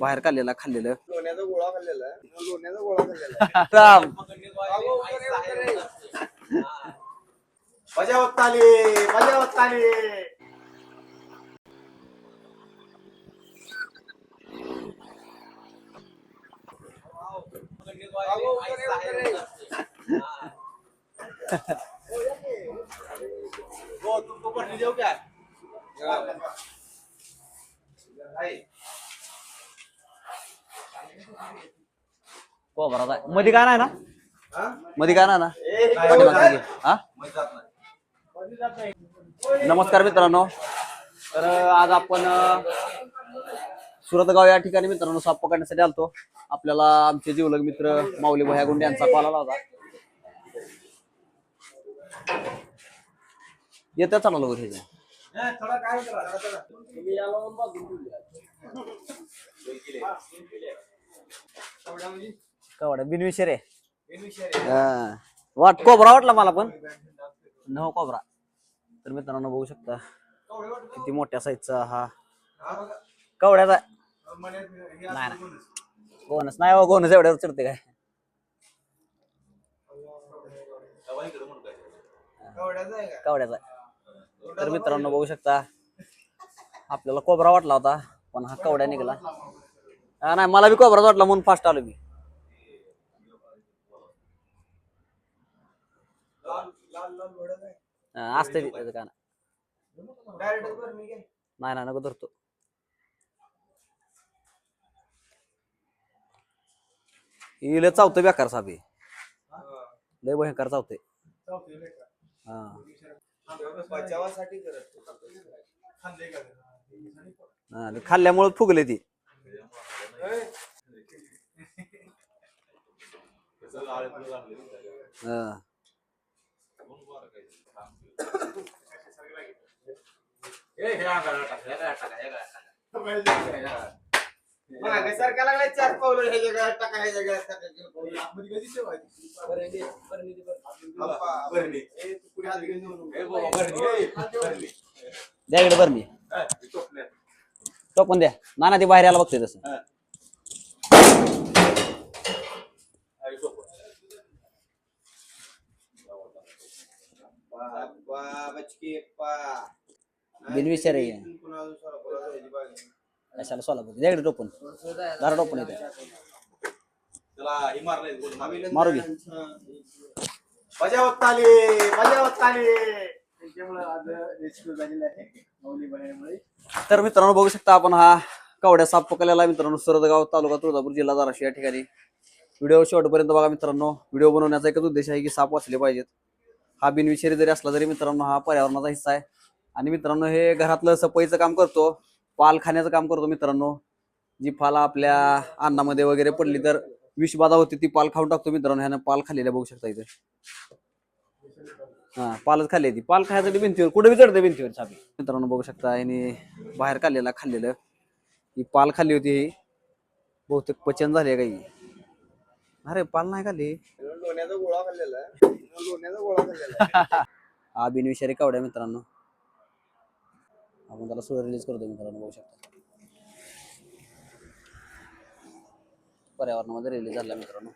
बाहेर काढलेला खाल्लेलं. लोण्याचा गोळा खाल्लेला. लोण्याचा गोळा खाल्लेला. राम. मजा होत आली मजा होत आली. हो तुमको देऊ क्या? कोबरा मध्ये काय नाही ना? हा? मध्ये काय नाही ना? पाठीमागे घे. हा. नमस्कार मित्रांनो. तर आज आपण अ, सुरतगाव या ठिकाणी मित्रांनो साप पकडण्यासाठी आलतो. आपल्याला आमचे जीवलग मित्र माऊली भया गुंडे यांचा कॉल आला होता. येत्या चालला लवकर हे हा, म्हणजे कवडा बिनविषय रे बेनिफिशियरी. हा. वाट कोबरा वाटला मला पण न कोबरा तर मित्रांनो बघू शकता? किती मोठ्या साईजचा हा. कवड्याचा नाही, नाही. गोनस नाही हो गोनस एवढ्यावर चढते काय आहे? कवड्याचा तर मित्रांनो बघू शकता आपल्याला कोबरा वाटला होता पण हा कवड्या निघाला हा नाही मला बी कोबराच वाटला म्हणून फास्ट आलो मी. लाल लाल लाल घोडा हा, असते बी त्याचं का नाही. डायरेक्ट नाही नाही, नको धरतो. हिला चावतं बेकार साबी. लय भयंकर चावते चालतंय नाही का? हा. बचावासाठी करत खाल्लंय का? हा, ते खाल्ल्यामुळे फुगले ती. हा. मागे सारखा लागलाय चार पावलं ह्याच्या गळ्यात टाका, ह्याच्या गळ्यात टाका, ह्याच्या गळ्यात टाका. अप्पा, भरणी. ए, तू पुढे हात घेऊन जाऊ नको. द्या इकडे बरं मी. तो पण द्या नाना ती बाहेर यायला बघतोय तसं हा. कशाला सोलापूर दारा येते मारू घे. आली आली तर मित्रांनो बघू शकता आपण हा कवड्या साप पकडलेला आहे मित्रांनो सुरतगाव तालुका तुळजापूर जिल्हा धाराशिव या ठिकाणी. व्हिडिओ शेवटपर्यंत बघा मित्रांनो व्हिडिओ बनवण्याचा एकच उद्देश आहे की साप वाचले पाहिजेत. हा बिनविषारी जरी असला तरी मित्रांनो हा पर्यावरणाचा हिस्सा आहे. आणि मित्रांनो हे घरातलं सफाईचं काम करतो. पाल खाण्याचं काम करतो मित्रांनो. जी पाल आपल्या अन्नामध्ये वगैरे पडली तर विषबाधा होती ती पाल खाऊन टाकतो मित्रांनो. ह्यानं पाल खाल्लेल्या बघू शकता इथे. हा पालच खाल्ली ती. पाल खायसाठी भिंतीवर कुठे बी चढते भिंतीवर सापी मित्रांनो बघू शकता आणि बाहेर खाल्लेला खाल्लेलं. ही पाल खाल्ली होती ही. बहुतेक पचन झाले काही अरे पाल नाही खाल्ली. गोळा खाल्लेला हा लोण्याचा गोळा आहे कावड्या मित्रांनो. आपण त्याला सुद्धा रिलीज करतो मित्रांनो बघू शकता. पर्यावरणामध्ये रिलीज झाला मित्रांनो.